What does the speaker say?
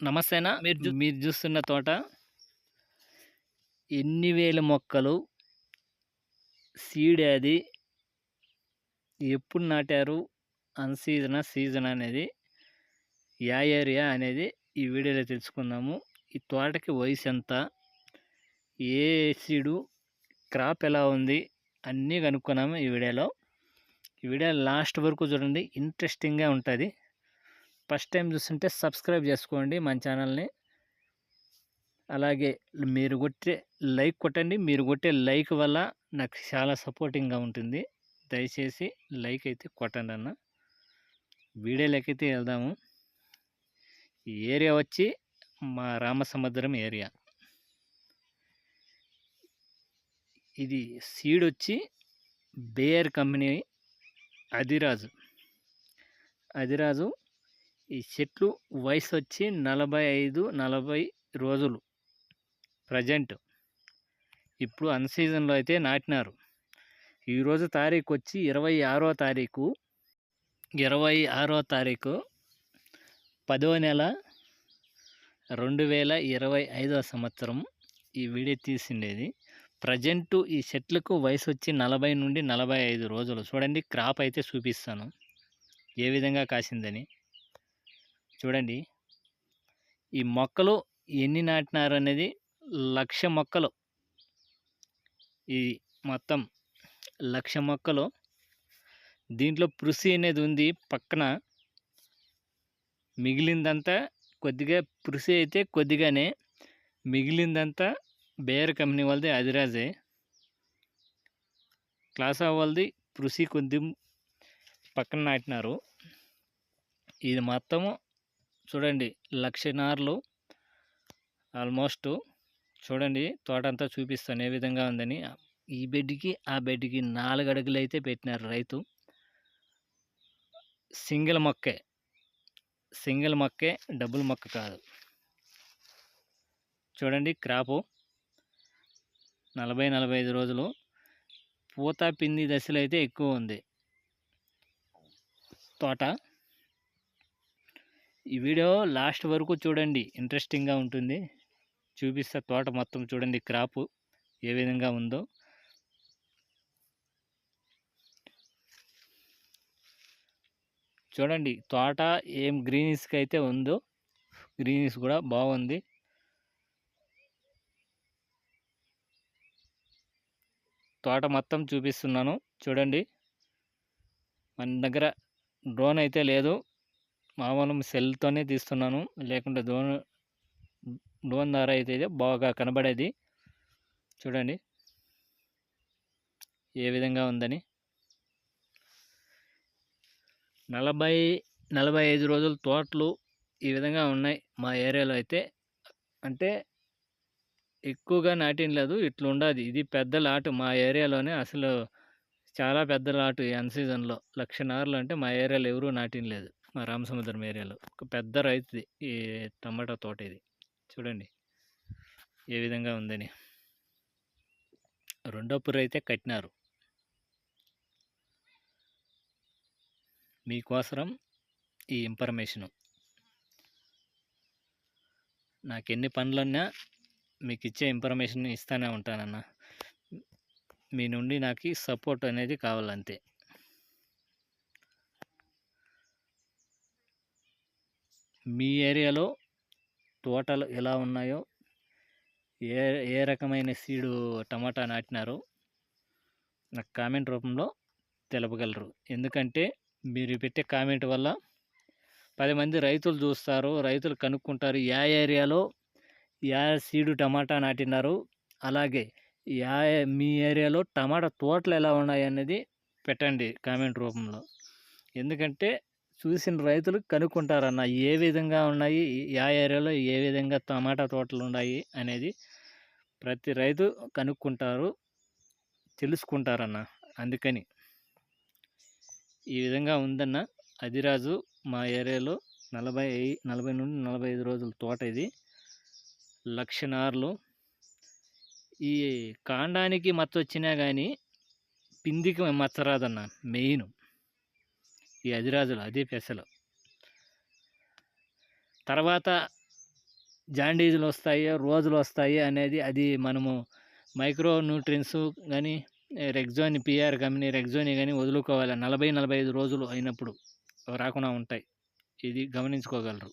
నమస్తేనా? మీరు మీరు చూస్తున్న తోట ఎన్ని వేల మొక్కలు సీడ్ అది ఎప్పుడు నాటారు? అన్ సీజన్ సీజన్ అనేది యా ఏరియా అనేది ఈ వీడియోలో తెలుసుకుందాము. ఈ తోటకి వయసు ఎంత? ఏ సీడు క్రాప్ ఎలా ఉంది? అన్నీ కనుక్కున్నాము ఈ వీడియోలో. ఈ వీడియో లాస్ట్ వరకు చూడండి. ఇంట్రెస్టింగ్గా ఉంటుంది. ఫస్ట్ టైం చూస్తుంటే సబ్స్క్రైబ్ చేసుకోండి మన ఛానల్ని. అలాగే మీరు కొట్టే లైక్ కొట్టండి. మీరు కొట్టే లైక్ వల్ల నాకు చాలా సపోర్టింగ్గా ఉంటుంది. దయచేసి లైక్ అయితే కొట్టండి అన్న. వీడియోలకైతే వెళ్దాము. ఈ ఏరియా వచ్చి మా రామసముద్రం ఏరియా. ఇది సీడ్ వచ్చి బేయర్ కంపెనీ అదిరాజు. అదిరాజు ఈ చెట్లు వయసు వచ్చి నలభై ఐదు నలభై రోజులు. ప్రజెంట్. ఇప్పుడు అన్ సీజన్లో అయితే నాటినారు. ఈరోజు తారీఖు వచ్చి ఇరవై ఆరో తారీఖు. ఇరవై ఆరో తారీఖు పదో నెల రెండు వేల ఇరవై ఐదో సంవత్సరం ఈ వీడియో తీసిండేది. ప్రజెంట్ ఈ చెట్లకు వయసు వచ్చి నలభై నుండి నలభై ఐదు రోజులు. చూడండి క్రాప్ అయితే చూపిస్తాను. ఏ విధంగా కాసిందని. చూడండి. ఈ మొక్కలు ఎన్ని నాటినారు అనేది లక్ష మొక్కలు. ఈ మొత్తం లక్ష మొక్కలు. దీంట్లో పృసి అనేది ఉంది పక్కన. మిగిలిందంతా కొద్దిగా పృసి అయితే కొద్దిగానే. మిగిలిందంతా బేర్ కంపెనీ వాళ్ళది అదిరాజే. క్లాసా వాళ్ళది పృసి కొద్ది పక్కన నాటినారు. ఇది మొత్తము చూడండి లక్ష నార్లు ఆల్మోస్ట్. చూడండి తోట అంతా చూపిస్తాను ఏ విధంగా ఉందని. ఈ బెడ్కి ఆ బెడ్కి నాలుగు అడుగులు అయితే పెట్టినారు రైతు. సింగిల్ మొక్కే. సింగిల్ మొక్కే డబుల్ మొక్క కాదు. చూడండి క్రాపు. నలభై నలభై ఐదు రోజులు. పూత పిండి దశలు అయితే ఎక్కువ ఉంది. తోట ఈ వీడియో లాస్ట్ వరకు చూడండి. ఇంట్రెస్టింగ్గా ఉంటుంది. చూపిస్తా తోట మొత్తం చూడండి. క్రాపు ఏ విధంగా ఉందో. చూడండి. తోట ఏం గ్రీనిష్కి అయితే ఉందో గ్రీనిష్ కూడా బాగుంది. తోట మొత్తం చూపిస్తున్నాను. చూడండి. మన దగ్గర డ్రోన్ అయితే లేదు. మామూలు సెల్తోనే తీస్తున్నాను. లేకుంటే డ్రోన్ డ్రోన్ ద్వారా అయితే బాగా కనబడేది. చూడండి. ఏ విధంగా ఉందని. నలభై నలభై ఐదు రోజుల తోటలు ఈ విధంగా ఉన్నాయి మా ఏరియాలో అయితే. అంటే ఎక్కువగా నాటిన లేదు ఇట్లా ఉండదు. ఇది పెద్ద లాటు మా ఏరియాలోనే అసలు చాలా పెద్ద లాటు ఈ అన్ సీజన్లో. లక్ష నారులు అంటే మా ఏరియాలో ఎవరూ నాటిన లేదు. రామసముద్రం ఏరియాలో. ఒక పెద్ద రైతుది. ఈ టమాటా తోట ఇది. చూడండి. ఏ విధంగా ఉందని. రెండో పుర్రు అయితే కట్టినారు. మీకోసరం ఈ ఇన్ఫర్మేషను. నాకు ఎన్ని పనులున్నా మీకు ఇచ్చే ఇన్ఫర్మేషన్ ఇస్తూనే ఉంటానన్నా. మీ నుండి నాకు సపోర్ట్ అనేది కావాలంతే. మీ ఏరియాలో తోటలు ఎలా ఉన్నాయో? ఏ ఏ రకమైన సీడు టమాటా నాటినారో నాకు కామెంట్ రూపంలో తెలపగలరు. ఎందుకంటే మీరు పెట్టే కామెంట్ వల్ల పది మంది రైతులు చూస్తారు రైతులు కనుక్కుంటారు యా ఏరియాలో యా సీడు టమాటా నాటినారు అలాగే యా మీ ఏరియాలో టమాటా తోటలు ఎలా ఉన్నాయి అనేది పెట్టండి కామెంట్ రూపంలో. ఎందుకంటే చూసిన రైతులు కనుక్కుంటారన్న ఏ విధంగా ఉన్నాయి? యా ఏరియాలో ఏ విధంగా టమాటా తోటలు ఉన్నాయి? అనేది ప్రతి రైతు కనుక్కుంటారు తెలుసుకుంటారన్న. అందుకని ఈ విధంగా ఉందన్న అదిరాజు మా ఏరియాలో నలభై నలభై నుండి నలభై ఐదు రోజుల తోట ఇది. లక్ష నార్లు ఈ కాండానికి మచ్చ వచ్చినా కానీ పిందికి మచ్చ రాదన్న మెయిన్. ఈ అధిరాజులు అదే పెసలు. తర్వాత జాండీజులు వస్తాయో రోజులు వస్తాయి అనేది అది మనము మైక్రో న్యూట్రియన్స్ కానీ రెగ్జోని పిఆర్ కంపెనీ రెగ్జోని కానీ వదులుకోవాలి. నలభై నలభై ఐదు రోజులు అయినప్పుడు రాకుండా ఉంటాయి. ఇది గమనించుకోగలరు.